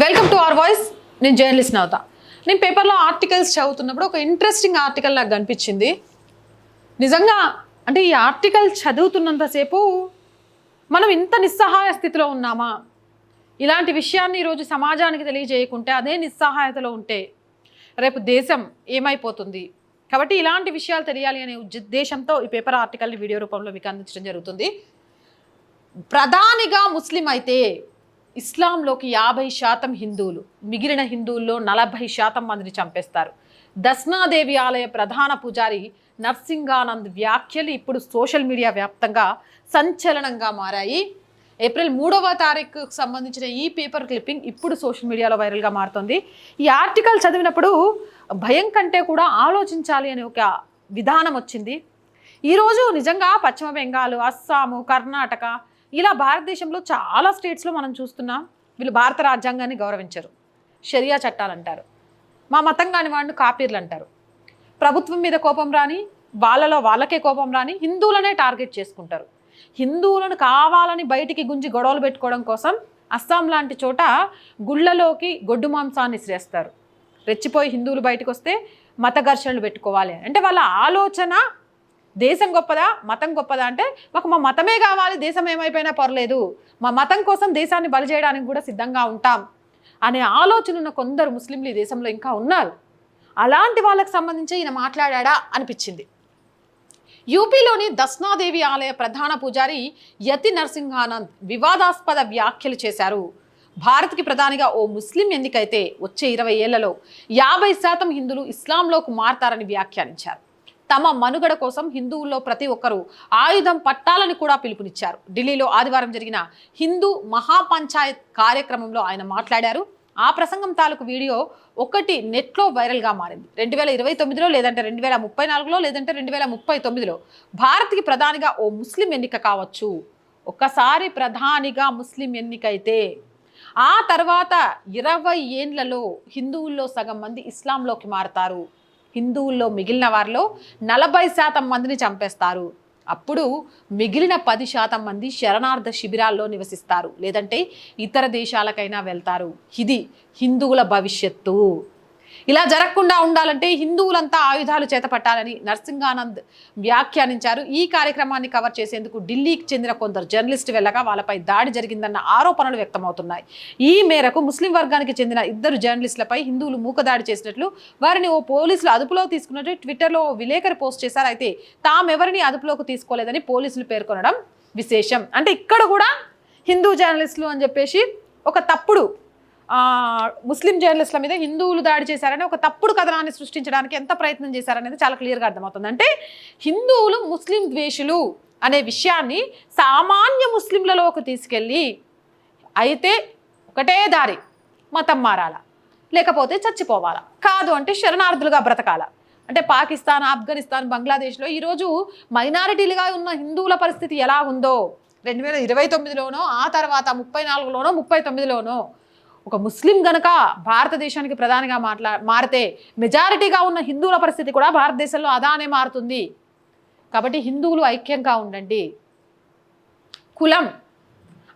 Welcome to our voice నేను journalist అవుతా నేను పేపర్లో ఆర్టికల్స్ చదువుతున్నప్పుడు ఒక ఇంట్రెస్టింగ్ ఆర్టికల్ నాకు కనిపించింది. నిజంగా అంటే ఈ ఆర్టికల్ చదువుతున్నంతసేపు మనం ఇంత నిస్సహాయ స్థితిలో ఉన్నామా? ఇలాంటి విషయాన్ని ఈరోజు సమాజానికి తెలియజేయకుంటే అదే నిస్సహాయతలో ఉంటే రేపు దేశం ఏమైపోతుంది? కాబట్టి ఇలాంటి విషయాలు తెలియాలి అనే ఉద్దేశంతో ఈ పేపర్ ఆర్టికల్ని వీడియో రూపంలో మీకు అందించడం జరుగుతుంది. ప్రధానిగా ముస్లిం అయితే ఇస్లాంలోకి యాభై శాతం హిందువులు మిగిలిన హిందువుల్లో నలభై శాతం మందిని చంపేస్తారు. దస్నాదేవి ఆలయ ప్రధాన పూజారి నర్సింగానంద్ వ్యాఖ్యలు ఇప్పుడు సోషల్ మీడియా వ్యాప్తంగా సంచలనంగా మారాయి. ఏప్రిల్ మూడవ తారీఖుకు సంబంధించిన ఈ పేపర్ క్లిప్పింగ్ ఇప్పుడు సోషల్ మీడియాలో వైరల్గా మారుతుంది. ఈ ఆర్టికల్ చదివినప్పుడు భయం కంటే కూడా ఆలోచించాలి అనే ఒక విధానం వచ్చింది. ఈరోజు నిజంగా పశ్చిమ బెంగాల్ అస్సాము కర్ణాటక ఇలా భారతదేశంలో చాలా స్టేట్స్లో మనం చూస్తున్నాం వీళ్ళు భారత రాజ్యాంగాన్ని గౌరవించరు. షరియా చట్టాలు అంటారు మా మతం కాని వాళ్ళు కాపీర్లు అంటారు ప్రభుత్వం మీద కోపం రాని వాళ్ళలో వాళ్ళకే కోపం రాని హిందువులనే టార్గెట్ చేసుకుంటారు. హిందువులను కావాలని బయటికి గుంజి గొడవలు పెట్టుకోవడం కోసం అస్సాం లాంటి చోట గుళ్ళలోకి గొడ్డు మాంసాన్ని శ్రేస్తారు. రెచ్చిపోయి హిందువులు బయటకు వస్తే మత ఘర్షణలు పెట్టుకోవాలి. అని. అంటే వాళ్ళ ఆలోచన దేశం గొప్పదా? మతం గొప్పదా అంటే మాకు మా మతమే కావాలి దేశం ఏమైపోయినా పర్లేదు. మా మతం కోసం దేశాన్ని బలి చేయడానికి కూడా సిద్ధంగా ఉంటాం అనే ఆలోచన ఉన్న కొందరు ముస్లింలు ఈ దేశంలో ఇంకా ఉన్నారు. అలాంటి వాళ్ళకి సంబంధించి ఈయన మాట్లాడా అనిపించింది. యూపీలోని దస్నాదేవి ఆలయ ప్రధాన పూజారి యతి నరసింహానంద్ వివాదాస్పద వ్యాఖ్యలు చేశారు. భారత్కి ప్రధానిగా ఓ ముస్లిం ఎన్నికైతే వచ్చే ఇరవై ఏళ్ళలో యాభై శాతం హిందువులు ఇస్లాంలోకి మారతారని వ్యాఖ్యానించారు. తమ మనుగడ కోసం హిందువుల్లో ప్రతి ఒక్కరూ ఆయుధం పట్టాలని కూడా పిలుపునిచ్చారు. ఢిల్లీలో ఆదివారం జరిగిన హిందూ మహాపంచాయత్ కార్యక్రమంలో ఆయన మాట్లాడారు. ఆ ప్రసంగం తాలూకు వీడియో ఒకటి నెట్లో వైరల్గా మారింది. రెండు వేల ఇరవై తొమ్మిదిలో లేదంటే రెండు వేల ముప్పై నాలుగులో లేదంటే రెండు వేల ముప్పై తొమ్మిదిలో భారత్కి ప్రధానిగా ఓ ముస్లిం ఎన్నిక కావచ్చు. ఒక్కసారి ప్రధానిగా ముస్లిం ఎన్నికైతే ఆ తర్వాత ఇరవై ఏండ్లలో హిందువుల్లో సగం మంది ఇస్లాంలోకి మారతారు. హిందువుల్లో మిగిలిన వారిలో నలభై శాతం మందిని చంపేస్తారు. అప్పుడు మిగిలిన పది శాతం మంది శరణార్థ శిబిరాల్లో నివసిస్తారు. లేదంటే ఇతర దేశాలకైనా వెళ్తారు. ఇది హిందువుల భవిష్యత్తు. ఇలా జరగకుండా ఉండాలంటే హిందువులంతా ఆయుధాలు చేతపట్టాలని నరసింహానంద్ వ్యాఖ్యానించారు. ఈ కార్యక్రమాన్ని కవర్ చేసేందుకు ఢిల్లీకి చెందిన కొందరు జర్నలిస్టు వెళ్ళగా వాళ్ళపై దాడి జరిగిందన్న ఆరోపణలు వ్యక్తమవుతున్నాయి. ఈ మేరకు ముస్లిం వర్గానికి చెందిన ఇద్దరు జర్నలిస్టులపై హిందువులు మూకదాడి చేసినట్లు వారిని ఓ పోలీసులు అదుపులో తీసుకున్నట్టు ట్విట్టర్లో ఓ విలేకరి పోస్ట్ చేశారు. అయితే తామెవరిని అదుపులోకి తీసుకోలేదని పోలీసులు పేర్కొనడం విశేషం. అంటే ఇక్కడ కూడా హిందూ జర్నలిస్టులు అని చెప్పేసి ఒక తప్పుడు ముస్లిం జర్నలిస్టుల మీద హిందువులు దాడి చేశారని ఒక తప్పుడు కథనాన్ని సృష్టించడానికి ఎంత ప్రయత్నం చేశారనేది చాలా క్లియర్గా అర్థమవుతుంది. అంటే హిందువులు ముస్లిం ద్వేషులు అనే విషయాన్ని సామాన్య ముస్లింలలోకి తీసుకెళ్ళి అయితే ఒకటే దారి మతం మారాల? లేకపోతే చచ్చిపోవాలా? కాదు అంటే శరణార్థులుగా బ్రతకాల? అంటే పాకిస్తాన్ ఆఫ్ఘనిస్తాన్ బంగ్లాదేశ్లో ఈరోజు మైనారిటీలుగా ఉన్న హిందువుల పరిస్థితి ఎలా ఉందో? రెండు వేల ఇరవై తొమ్మిదిలోనో ఆ తర్వాత ముప్పై నాలుగులోనో ముప్పై తొమ్మిదిలోనో ఒక ముస్లిం గనక భారతదేశానికి ప్రధానిగా మాట్లా మారితే మెజారిటీగా ఉన్న హిందువుల పరిస్థితి కూడా భారతదేశంలో అదానే మారుతుంది. కాబట్టి హిందువులు ఐక్యంగా ఉండండి. కులం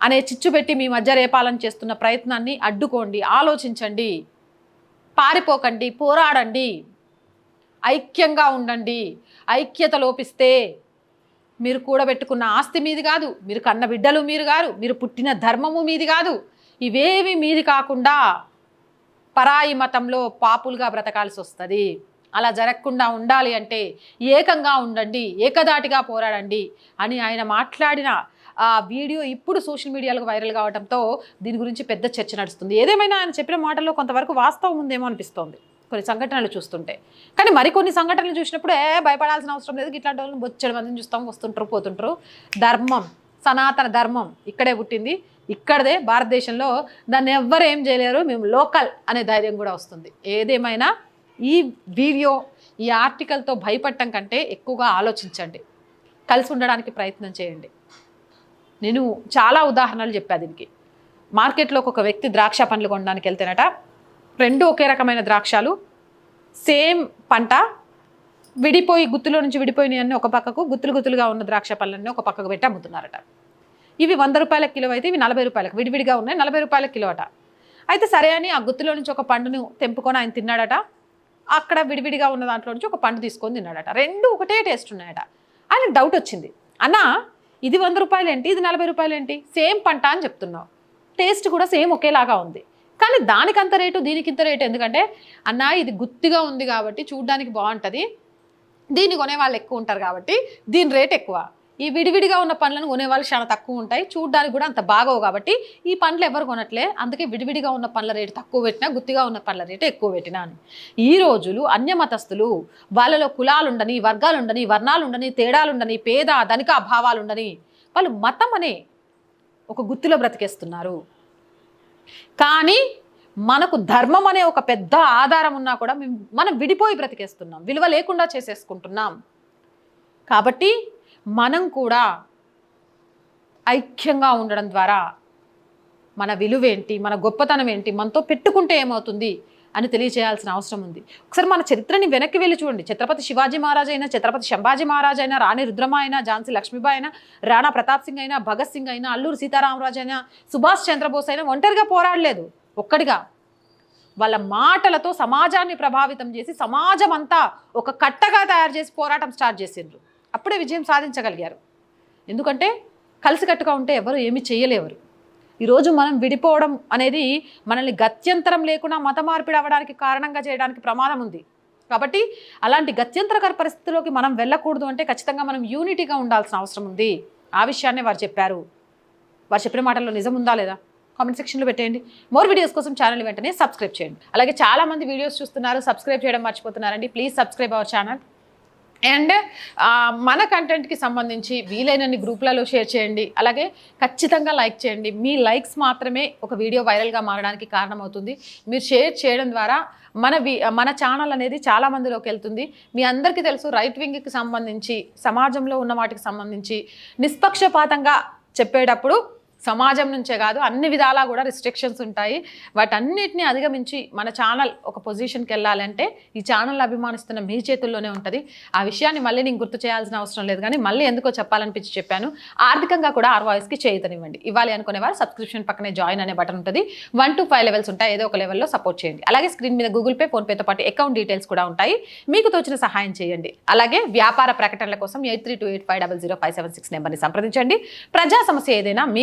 అనే చిచ్చు పెట్టి మీ మధ్య రేపాలని చేస్తున్న ప్రయత్నాన్ని అడ్డుకోండి ఆలోచించండి పారిపోకండి పోరాడండి ఐక్యంగా ఉండండి. ఐక్యత లోపిస్తే మీరు కూడబెట్టుకున్న ఆస్తి మీది కాదు మీరు కన్న బిడ్డలు మీరు కాదు మీరు పుట్టిన ధర్మము మీది కాదు. ఇవేవి మీది కాకుండా పరాయి మతంలో పాపులుగా బ్రతకాల్సి వస్తుంది. అలా జరగకుండా ఉండాలి అంటే ఏకంగా ఉండండి ఏకదాటిగా పోరాడండి అని ఆయన మాట్లాడిన ఆ వీడియో ఇప్పుడు సోషల్ మీడియాలో వైరల్ కావడంతో దీని గురించి పెద్ద చర్చ నడుస్తుంది. ఏదేమైనా ఆయన చెప్పిన మాటల్లో కొంతవరకు వాస్తవం ఉందేమో అనిపిస్తోంది కొన్ని సంఘటనలు చూస్తుంటే. కానీ మరికొన్ని సంఘటనలు చూసినప్పుడు ఏ భయపడాల్సిన అవసరం లేదు. ఇట్లాంటి వాళ్ళని బొచ్చడి మందిని చూస్తాం వస్తుంటారు పోతుంటారు. ధర్మం సనాతన ధర్మం ఇక్కడే పుట్టింది. ఇక్కడదే భారతదేశంలో దాన్ని ఎవ్వరు ఏం చేయలేరు. మేము లోకల్ అనే ధైర్యం కూడా వస్తుంది. ఏదేమైనా ఈ వీడియో ఈ ఆర్టికల్తో భయపడటం కంటే ఎక్కువగా ఆలోచించండి. కలిసి ఉండడానికి ప్రయత్నం చేయండి. నేను చాలా ఉదాహరణలు చెప్పా దీనికి. మార్కెట్లోకి ఒక వ్యక్తి ద్రాక్ష పండ్లు కొనడానికి వెళ్తేనట రెండు ఒకే రకమైన ద్రాక్షాలు సేమ్ పంట విడిపోయి గుత్తులో నుంచి విడిపోయినవన్నీ ఒక పక్కకు గుత్తులు గుత్తులుగా ఉన్న ద్రాక్ష పళ్ళన్నీ ఒక పక్కకు పెట్టి అమ్ముతున్నారట. ఇవి వంద రూపాయల కిలో అయితే ఇవి నలభై రూపాయలకు విడివిడిగా ఉన్నాయి. నలభై రూపాయల కిలో అట. అయితే సరే అని ఆ గుత్తిలో నుంచి ఒక పండును తెంపుకొని ఆయన తిన్నాడట. అక్కడ విడివిడిగా ఉన్న దాంట్లో నుంచి ఒక పండు తీసుకొని తిన్నాడట. రెండు ఒకటే టేస్ట్ ఉన్నాయట. ఆయన డౌట్ వచ్చింది. అన్న ఇది వంద రూపాయలు ఏంటి? ఇది నలభై రూపాయలు ఏంటి? సేమ్ పంట అని చెప్తున్నావు. టేస్ట్ కూడా సేమ్ ఒకేలాగా ఉంది. కానీ దానికంత రేటు దీనికి ఇంత రేటు ఎందుకంటే అన్న ఇది గుత్తిగా ఉంది కాబట్టి చూడ్డానికి బాగుంటుంది. దీన్ని కొనే వాళ్ళు ఎక్కువ ఉంటారు కాబట్టి దీని రేట్ ఎక్కువ. ఈ విడివిడిగా ఉన్న పండ్లను కొనేవాళ్ళు చాలా తక్కువ ఉంటాయి. చూడ్డానికి కూడా అంత బాగోవు కాబట్టి ఈ పండ్లు ఎవరు కొనట్లే. అందుకే విడివిడిగా ఉన్న పండ్ల రేటు తక్కువ పెట్టినా గుత్తిగా ఉన్న పండ్ల రేటు ఎక్కువ పెట్టినా అని. ఈ రోజులు అన్యమతస్థులు వాళ్ళలో కులాలుండని వర్గాలుండని వర్ణాలుండని తేడాలుండని వర్ణాలు ఉండని పేద ధనిక అభావాలుండని వాళ్ళు మతం అనే ఒక గుత్తిలో బ్రతికేస్తున్నారు. కానీ మనకు ధర్మం అనే ఒక పెద్ద ఆధారం ఉన్నా కూడా మేము మనం విడిపోయి బ్రతికేస్తున్నాం. విలువ లేకుండా చేసేసుకుంటున్నాం. కాబట్టి మనం కూడా ఐక్యంగా ఉండడం ద్వారా మన విలువేంటి మన గొప్పతనం ఏంటి మనతో పెట్టుకుంటే ఏమవుతుంది అని తెలియజేయాల్సిన అవసరం ఉంది. ఒకసారి మన చరిత్రని వెనక్కి వెళ్ళి చూడండి. ఛత్రపతి శివాజీ మహారాజ్ అయినా ఛత్రపతి శంభాజీ మహారాజ్ అయినా రాణి రుద్రమ అయినా ఝాన్సీ లక్ష్మీబాయి అయినా రాణా ప్రతాప్ సింగ్ అయినా భగత్ సింగ్ అయినా అల్లూరు సీతారామరాజు అయినా సుభాష్ చంద్రబోస్ అయినా ఒంటరిగా పోరాడలేదు. ఒక్కడిగా. వాళ్ళ మాటలతో సమాజాన్ని ప్రభావితం చేసి సమాజం అంతా ఒక కట్టగా తయారు చేసి పోరాటం స్టార్ట్ చేసిండ్రు. అప్పుడే విజయం సాధించగలిగారు. ఎందుకంటే కలిసికట్టుగా ఉంటే ఎవరు ఏమీ చేయలేవరు. ఈరోజు మనం విడిపోవడం అనేది మనల్ని గత్యంతరం లేకుండా మత మార్పిడి అవ్వడానికి కారణంగా చేయడానికి ప్రమాదం ఉంది. కాబట్టి అలాంటి గత్యంతరకర పరిస్థితిలోకి మనం వెళ్ళకూడదు అంటే ఖచ్చితంగా మనం యూనిటీగా ఉండాల్సిన అవసరం ఉంది. ఆ విషయాన్నే వారు చెప్పారు. వారు చెప్పిన మాటల్లో నిజం ఉందా లేదా? కామెంట్ సెక్షన్లో పెట్టేయండి. మోర్ వీడియోస్ కోసం ఛానల్ వెంటనే సబ్స్క్రైబ్ చేయండి. అలాగే చాలా మంది వీడియోస్ చూస్తున్నారు సబ్స్క్రైబ్ చేయడం మర్చిపోతున్నారండి. Please subscribe our channel. And మన కంటెంట్కి సంబంధించి వీలైనన్ని గ్రూప్లలో షేర్ చేయండి. అలాగే ఖచ్చితంగా లైక్ చేయండి. మీ లైక్స్ మాత్రమే ఒక వీడియో వైరల్గా మారడానికి కారణమవుతుంది. మీరు షేర్ చేయడం ద్వారా మన వి మన ఛానల్ అనేది చాలా మందిలోకి వెళ్తుంది. మీ అందరికీ తెలుసు రైట్ వింగ్కి సంబంధించి సమాజంలో ఉన్న వాటికి సంబంధించి నిష్పక్షపాతంగా చెప్పేటప్పుడు సమాజం నుంచే కాదు అన్ని విధాలా కూడా రిస్ట్రిక్షన్స్ ఉంటాయి. వాటన్నిటిని అధిగమించి మన ఛానల్ ఒక పొజిషన్కి వెళ్ళాలంటే ఈ ఛానల్ అభిమానిస్తున్న మీ చేతుల్లోనే ఉంటుంది. ఆ విషయాన్ని మళ్ళీ నేను గుర్తు చేయాల్సిన అవసరం లేదు కానీ మళ్ళీ ఎందుకో చెప్పాలనిపించి చెప్పాను. ఆర్థికంగా కూడా ఆర్ వాయిస్కి చేయుతనివ్వండి. ఇవ్వాలి అనుకునేవారు సబ్స్క్రిప్షన్ పక్కనే జాయిన్ అనే బటన్ ఉంటుంది. వన్ టు ఫైవ్ లెవెల్స్ ఉంటాయి. ఏదో ఒక లెవెల్లో సపోర్ట్ చేయండి. అలాగే స్క్రీన్ మీద గూగుల్ పే ఫోన్పేతో పాటు అకౌంట్ డీటెయిల్స్ కూడా ఉంటాయి. మీకు తోచిన సహాయం చేయండి. అలాగే వ్యాపార ప్రకటనల కోసం eight three two eight five double zero five seven six నెంబర్ని సంప్రదించండి. ప్రజా సమస్య ఏదైనా మీ